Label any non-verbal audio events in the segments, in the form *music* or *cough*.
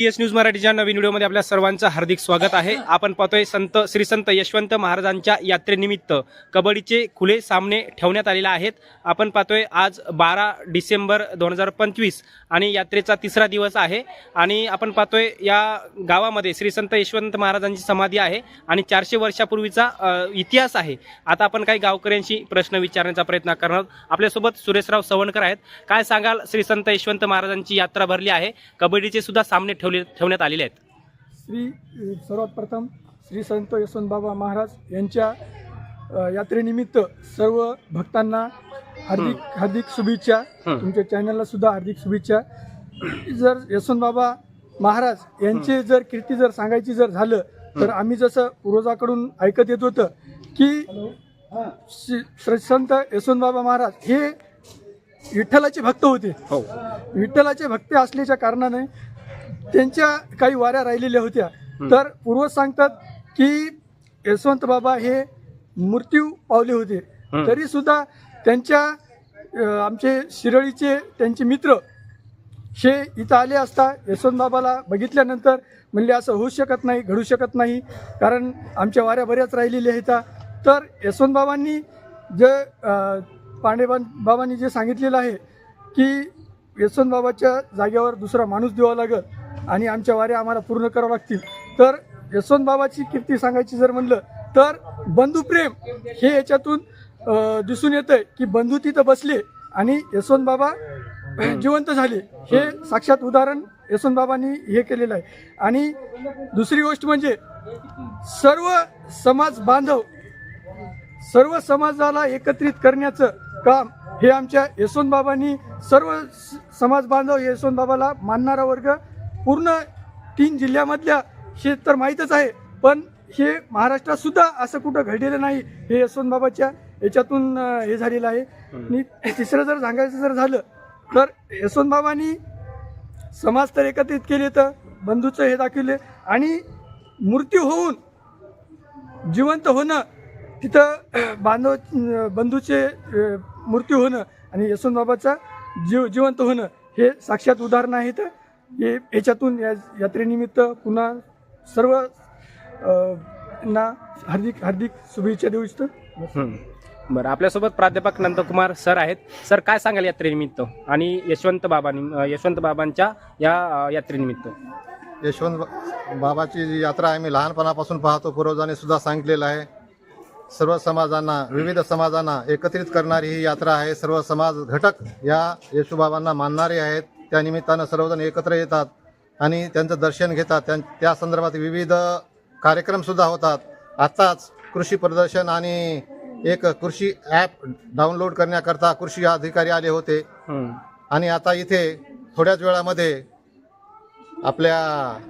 S news मराठीच्या नवीन व्हिडिओमध्ये आपल्या सर्वांचं हार्दिक स्वागत आहे. आपण पाहतोय संत श्री संत यशवंत महाराजांच्या यात्रेनिमित्त कबड्डीचे खुले सामने ठेवण्यात आलेले आहेत. आपण पाहतोय आज बारा डिसेंबर दोन हजार पंचवीस आणि यात्रेचा तिसरा दिवस आहे. आणि आपण पाहतोय या गावामध्ये श्री संत यशवंत महाराजांची समाधी आहे आणि चारशे वर्षापूर्वीचा इतिहास आहे. आता आपण काही गावकऱ्यांशी प्रश्न विचारण्याचा प्रयत्न करणार आपल्यासोबत सुरेशराव सवणकर आहेत. काय सांगाल श्री संत यशवंत महाराजांची यात्रा भरली आहे? कबड्डीचे सुद्धा सामने ठेवले ठेवण्यात आलेले आहेत. श्री सर्वात प्रथम श्री संत यशवंत बाबा महाराज यांच्या यात्रेनिमित्त सर्व भक्तांना हार्दिक हार्दिक शुभेच्छा. तुमच्या चॅनलला सुद्धा हार्दिक शुभेच्छा. जर यशवंत बाबा महाराज यांचे जर कीर्ती जर सांगायची जर झालं तर आम्ही जसं पूर्वजाकडून ऐकत येत होतं की श्री श्री संत यशवंत बाबा महाराज हे विठ्ठलाचे भक्त होते. हो. विठ्ठलाचे भक्त असल्याच्या कारणाने त्यांच्या काही वाऱ्या राहिलेल्या होत्या. तर पूर्वज सांगतात की यशवंत बाबा हे मृत्यू पावले होते. तरी सुद्धा त्यांच्या आमचे शिरळीचे त्यांचे मित्र हे इथं आले असता यशवंत बाबाला बघितल्यानंतर म्हणले असं होऊ शकत नाही घडू शकत नाही कारण आमच्या वाऱ्या बऱ्याच राहिलेल्या आहेत. तर यशवंत बाबांनी जे अ, पांडेबान बाबांनी जे सांगितलेलं आहे की यशवंत बाबाच्या जागेवर दुसरा माणूस द्यावा लागेल आणि आमच्या वाऱ्या आम्हाला पूर्ण करावं लागतील. तर यशवंत बाबाची कीर्ती सांगायची जर म्हणलं तर बंधुप्रेम हे याच्यातून दिसून येतंय की बंधू तिथं बसले आणि यशवंत बाबा *clears throat* जिवंत झाले. हे साक्षात उदाहरण यशवंत बाबांनी हे केलेलं आहे. आणि दुसरी गोष्ट म्हणजे सर्व समाज बांधव सर्व समाजाला एकत्रित करण्याचं काम हे आमच्या यशवंत बाबांनी सर्व स- समाज बांधव यशवंत बाबाला मानणारा वर्ग पूर्ण तीन जिल्ह्यामधल्या हे तर माहीतच आहे पण हे महाराष्ट्रात सुद्धा असं कुठं घडलेलं नाही हे यशवंत बाबाच्या याच्यातून हे झालेलं आहे. आणि तिसरं जर सांगायचं जर झालं तर यशवंत बाबांनी समाज तर एकत्रित केले तर बंधूचं हे दाखवले आणि मृत्यू होऊन जिवंत होणं तिथं बांधव बंधूचे मृत्यू होणं आणि यशवंत बाबाचा जीव जिवंत होणं हे साक्षात उदाहरण आहेत हे याच्यातून या यात्रेनिमित्त पुन्हा सर्व ना हार्दिक हार्दिक शुभेच्छा देऊ इच्छितो. बरं आपल्यासोबत प्राध्यापक नंदकुमार सर आहेत. सर काय सांगाल यात्रेनिमित्त? आणि यशवंत बाबांनी यशवंत बाबांच्या या यात्रेनिमित्त. यशवंत बाबाची जी यात्रा आहे मी लहानपणापासून पाहतो. पूर्वजांनी सुद्धा सांगितलेलं आहे. सर्व समाजांना विविध समाजांना एकत्रित करणारी ही यात्रा आहे. सर्व समाज घटक या येशूबाबांना मानणारे आहेत. त्या निमित्तानं सर्वजण एकत्र येतात आणि त्यांचं दर्शन घेतात. त्यां त्या संदर्भात विविध कार्यक्रमसुद्धा होतात. आत्ताच कृषी प्रदर्शन आणि एक कृषी ॲप डाउनलोड करण्याकरता कृषी अधिकारी आले होते. आणि आता इथे थोड्याच वेळामध्ये आपल्या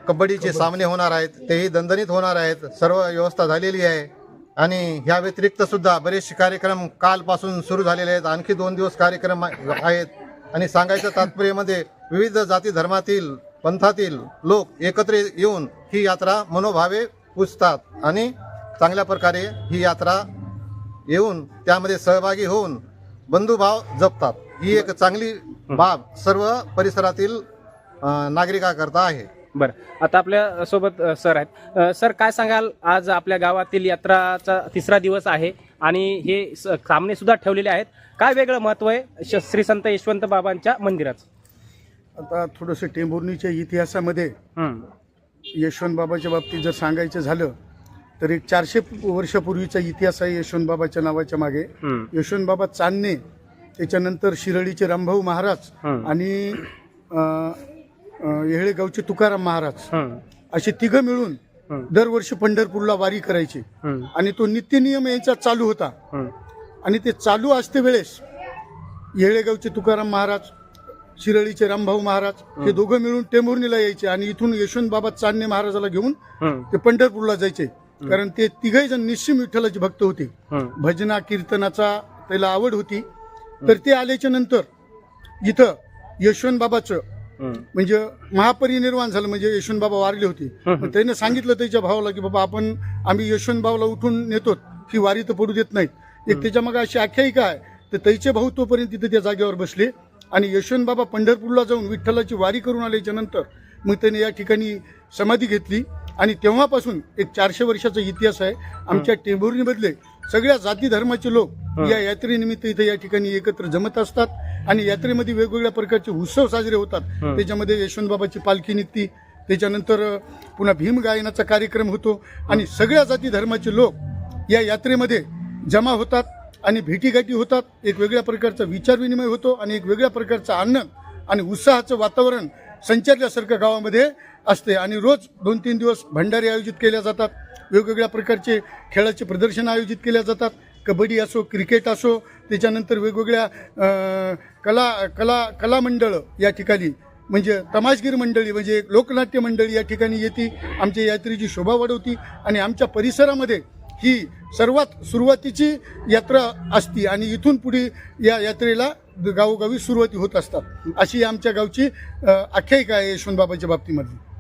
कबड्डीचे सामने होणार आहेत. तेही दणदणीत होणार आहेत. सर्व व्यवस्था झालेली आहे. आणि ह्या व्यतिरिक्त सुद्धा बरेचसे कार्यक्रम कालपासून सुरू झालेले आहेत. आणखी दोन दिवस कार्यक्रम आहेत. आणि सांगायचं तात्पर्यामध्ये विविध जाती धर्मातील पंथातील लोक एकत्र येऊन ही यात्रा मनोभावे पुजतात आणि चांगल्या प्रकारे ही यात्रा येऊन त्यामध्ये सहभागी होऊन बंधुभाव जपतात. ही एक चांगली बाब सर्व परिसरातील नागरिकाकरता आहे. बरं. आता आपल्यासोबत सर आहेत. सर काय सांगाल? आज आपल्या गावातील यात्राचा तिसरा दिवस आहे. आणि हे सामने सुद्धा ठेवलेले आहेत काय वेगळं महत्त्व आहे श- श्री संत यशवंत बाबांच्या मंदिराचं आता थोडंसं टेंभुर्णीच्या इतिहासामध्ये. यशवंत बाबाच्या बाबतीत जर सांगायचं झालं तर एक चारशे वर्षापूर्वीचा इतिहास आहे यशवंत बाबाच्या नावाच्या मागे. यशवंत बाबा चांदणे त्याच्यानंतर शिरळीचे रामभाऊ महाराज. आणि येहळेगावचे तुकाराम महाराज. असे तिघं मिळून. दरवर्षी पंढरपूरला वारी करायची. आणि तो नित्यनियम यांचा चालू होता. आणि ते चालू असते वेळेस येळेगावचे तुकाराम महाराज शिरळीचे रामभाऊ महाराज हे दोघं मिळून टेंभुर्णीला यायचे आणि इथून यशवंत बाबा चांदणे महाराजाला घेऊन. ते पंढरपूरला जायचे कारण ते तिघही जण निश्चिम विठ्ठलाचे भक्त होते. भजना कीर्तनाचा त्याला आवड होती तर ते आल्याच्यानंतर इथं यशवंत बाबाचं. म्हणजे महापरिनिर्वाण झालं म्हणजे यशवंत बाबा वारले होते. पण त्याने सांगितलं त्याच्या भावाला की बाबा आपण आम्ही यशवंत बाबाला उठून नेतो ही वारी तर पडू देत नाहीत. एक त्याच्या मग अशी आख्यायिका आहे. तर तैचे भाऊ तोपर्यंत तिथे त्या जागेवर बसले आणि यशवंत बाबा पंढरपूरला जाऊन विठ्ठलाची वारी करून आल्याच्यानंतर मग त्याने या ठिकाणी समाधी घेतली. आणि तेव्हापासून एक चारशे वर्षाचा इतिहास आहे. आमच्या टेंभुर्णीमधले सगळ्या जाती धर्माचे लोक या यात्रेनिमित्त इथे या ठिकाणी एकत्र जमत असतात. आणि यात्रेमध्ये वेगवेगळ्या प्रकारचे उत्सव साजरे होतात. त्याच्यामध्ये यशवंतबाबाची पालखी निघती. त्याच्यानंतर पुन्हा भीम गायनाचा कार्यक्रम होतो. आणि सगळ्या जाती धर्माचे लोक या यात्रेमध्ये जमा होतात आणि भेटीगाठी होतात. एक वेगळ्या प्रकारचा विचारविनिमय होतो आणि एक वेगळ्या प्रकारचा आनंद आणि उत्साहाचं वातावरण संचारल्यासारखं गावामध्ये असते. आणि रोज दोन तीन दिवस भंडारे आयोजित केल्या जातात. वेगवेगळ्या प्रकारचे खेळाचे प्रदर्शन आयोजित केल्या जातात. कबड्डी असो क्रिकेट असो त्याच्यानंतर वेगवेगळ्या कला कला कला मंडळं या ठिकाणी म्हणजे तमाशगीर मंडळी म्हणजे लोकनाट्य मंडळी या ठिकाणी येते आमच्या यात्रेची शोभा वाढवती आणि आमच्या परिसरामध्ये ही सर्वात सुरुवातीची यात्रा असती आणि इथून पुढे या यात्रेला गावोगावी सुरुवाती होत असतात. अशी आमच्या गावची आख्यायिका आहे यशवंतबाबाच्या बाबतीमधली.